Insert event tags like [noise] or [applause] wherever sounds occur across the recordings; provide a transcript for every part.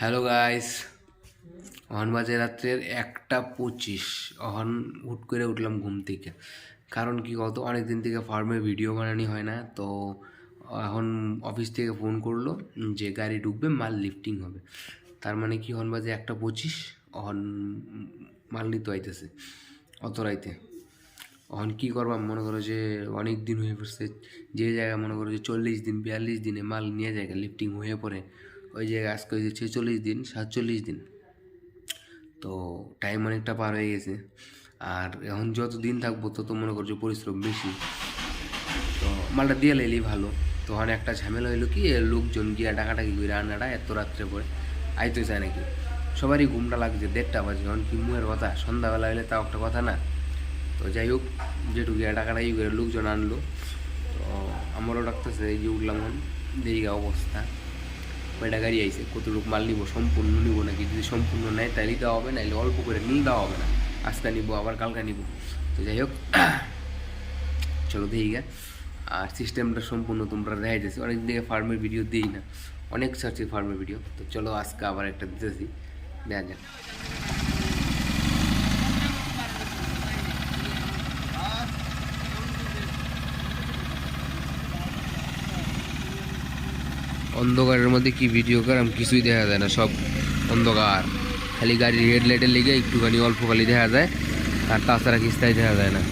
Hello guys অহন বাজে রাত্রের একটা পঁচিশ। অহন হুট করে উঠলাম ঘুম থেকে। কারণ কি কত অনেক দিন থেকে ফার্মে ভিডিও বানানি হয় না, তো এখন অফিস থেকে ফোন করল যে গাড়ি ঢুকবে, মাল লিফটিং হবে। তার মানে কি হন বাজে একটা পঁচিশ, অহন মাল নিতে আইতেছে। অত রাইতে। এখন কী করবাম মনে করো যে অনেক দিন হয়ে পড়ছে যে জায়গায় মনে করো যে চল্লিশ দিন, বিয়াল্লিশ দিনে মাল নিয়ে যায় লিফটিং হয়ে পড়ে। ওই জায়গায় আজকে হয়েছে ছেচল্লিশ দিন, সাতচল্লিশ দিন। তো টাইম অনেকটা পার হয়ে গেছে। আর এখন যত দিন থাকব, তত মনে করছ পরিশ্রম বেশি। তো মালটা দিয়ে লাইলেই ভালো। তো ওখানে একটা ঝামেলা হইল কি লোকজন গিয়া ডাকাটাকি করে রান্নাটা এত রাত্রে করে আইতে চায় নাকি? সবারই ঘুমটা লাগছে দেড়টা বাজে। এখন কি মুয়ের কথা? সন্ধ্যাবেলা হলে তাও একটা কথা না? তো যাই হোক যেটুকু ডাকাটাকি করে লোকজন আনলো, তো আমারও ডাকতেছে, এই যে উঠলাম দিঘা অবস্থা। কয়টা গাড়ি আইছে কতটুকু মাল নিব, সম্পূর্ণ নিবো নাকি? যদি সম্পূর্ণ নেয় তাহলেই দেওয়া হবে নাহলে অল্প করে নিয়ে দেওয়া হবে না। আজকে নিব, আবার কালকে নিব। তো যাই হোক, [coughs] চলো দেখি গা। আর সিস্টেমটা সম্পূর্ণ তোমরা দেখা যাচ্ছে অনেক দিকে ফার্মের ভিডিও দিই না। অনেক সার্চে ফার্মের ভিডিও। তো চলো আজকে আবার একটা দিতেছি। দেখা যাক। অন্ধকারের মধ্যে কি ভিডিও করাম কিছুই দেখা যায় না, সব অন্ধকার। খালি গাড়ির হেডলাইটের লেগে একটুখানি অল্প খালি দেখা যায়, আর তাছাড়া কিস্তায় দেখা যায় না।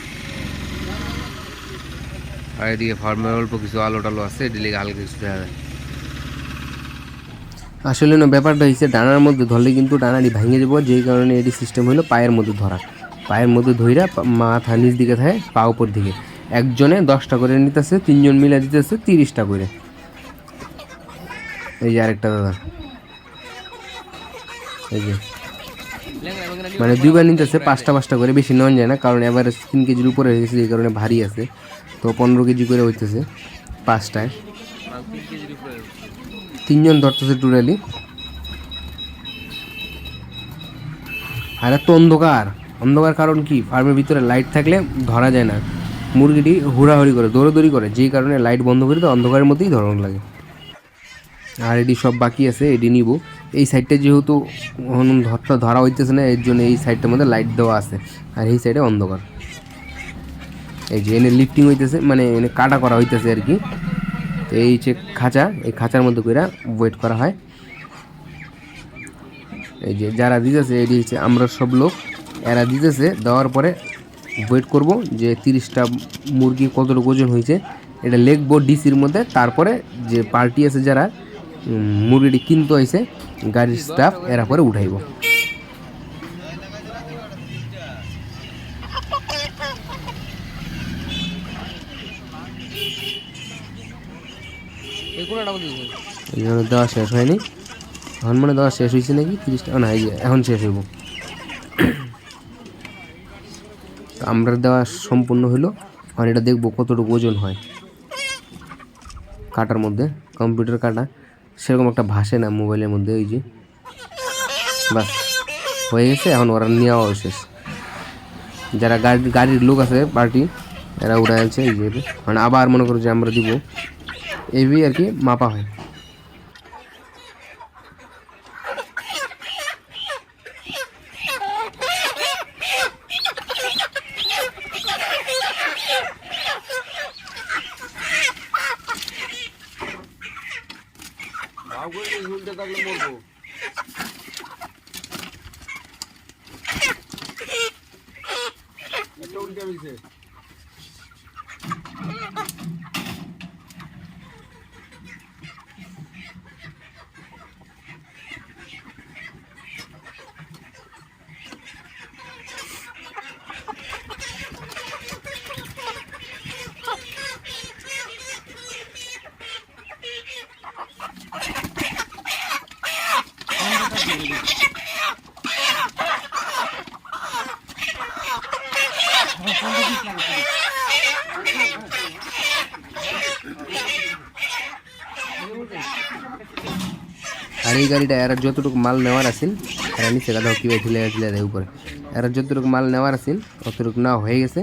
আর এদিকে ফার্মের অল্প কিছু আলো টালো আছে লেগে হালকা কিছু দেখা যায়। আসলে না, ব্যাপারটা হচ্ছে ডানার মধ্যে ধরলে কিন্তু ডানাটি ভেঙে যাব, যেই কারণে এটি সিস্টেম হলো পায়ের মধ্যে ধরা। পায়ের মধ্যে ধইরা মাথা নিচ দিকে থাকে, পা উপর দিকে। একজনে দশটা করে নিতেছে, তিনজন মিলে দিতেছে, তিরিশটা করে। এই যে আরেকটা দাদা। এই যে। মানে দুইবার নিতেছে, পাঁচটা পাঁচটা করে, বেশি নেওয়া যায় না, কারণ এবার তিন কেজির উপরে হয়ে গেছে এই কারণে ভারী আছে। তো পনেরো কেজি করে হইতেছে, পাঁচটায়। তিনজন ধরতেছে টুরালি আর এত অন্ধকার। অন্ধকার কারণ কি? ফার্মের ভিতরে লাইট থাকলে ধরা যায় না। মুরগিটি হুড়াহুড়ি করে, দৌড়াদৌড়ি করে যেই কারণে লাইট বন্ধ করে তো অন্ধকারের মধ্যেই ধরন লাগে। আর এটি সব বাকি আছে এটি নিব। এই সাইডটা যেহেতু ধরটা ধরা হইতেছে না, এর জন্য এই সাইডটার মধ্যে লাইট দেওয়া আছে। আর এই সাইডে অন্ধকার। এই যে এনে লিফটিং হইতেছে মানে এনে কাটা করা হইতেছে আর কি। তো এই যে খাঁচা, এই খাঁচার মধ্যে করে ওয়েট করা হয়। এই যে যারা দিতেছে এটি হচ্ছে আমরা সব লোক, এরা দিতেছে, দেওয়ার পরে ওয়েট করব যে তিরিশটা মুরগি কতটুকু ওজন হয়েছে এটা লিখব ডিসির মধ্যে, তারপরে যে পার্টি আছে যারা মুরগিটি কিনতে হয়েছে গাড়ির স্টাফ এরা পরে উঠাইব। এখানে দেওয়া শেষ হয়নি। এখন মানে দেওয়া শেষ হয়েছে নাকি? তিরিশটা? না এখন শেষ হইব। আমরা দেওয়া সম্পূর্ণ হলো আর এটা দেখব কতটুকু ওজন হয়। কাটার মধ্যে, কম্পিউটার কাটা। সেরকম একটা ভাসে না মোবাইলের মধ্যে, ওই যে। বাস, হয়ে গেছে, এখন ওরা নেওয়া শেষ। যারা গাড়ি, গাড়ির লোক আছে, পার্টি, এরা উড়ে আছে এই যে মানে আবার মনে করো যে আমরা দিব। এইভাবেই আর কি, মাপা হয়। থাকলে মরবো। একটা উল্টে মিলছে আর এই গাড়িটা এরা যতটুকু মাল নেওয়ার আছেন এরা নিচে গাদা কীভাবে ঠেলে ঠেলে দেয় উপরে। এরা যতটুকু মাল নেওয়ার আছেন অতটুকু না হয়ে গেছে।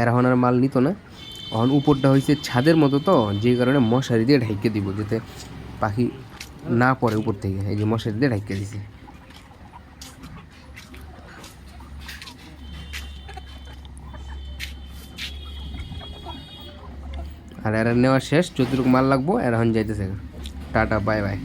এরা এখন আর মাল নিত না। এখন উপরটা হয়েছে ছাদের মতো তো, যে কারণে মশারি দিয়ে ঢেকে দিব, যাতে পাখি না পড়ে উপর থেকে। এই যে মশারি দিয়ে ঢাকিয়ে দিছে। আর এরা নেওয়া শেষ, যতটুকু মাল লাগবো, এরা এখন যাইতেছে। Tata, bye bye.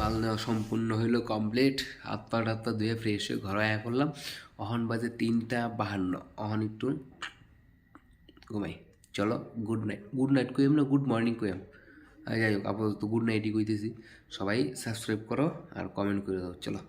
মাল নেওয়া সম্পূর্ণ হইল কমপ্লিট হাত পা, টাত ধুয়ে ফ্রেশ হয়ে ঘরে আয়া করলাম অহন বাজে তিনটা বাহান্ন। অহন একটু ঘুমাই। চলো গুড নাইট গুড নাইট কইম না গুড মর্নিং কইম? যাই হোক, আপাতত গুড নাইটই কইতেছি। সবাই সাবস্ক্রাইব করো আর কমেন্ট করে দাও, চলো।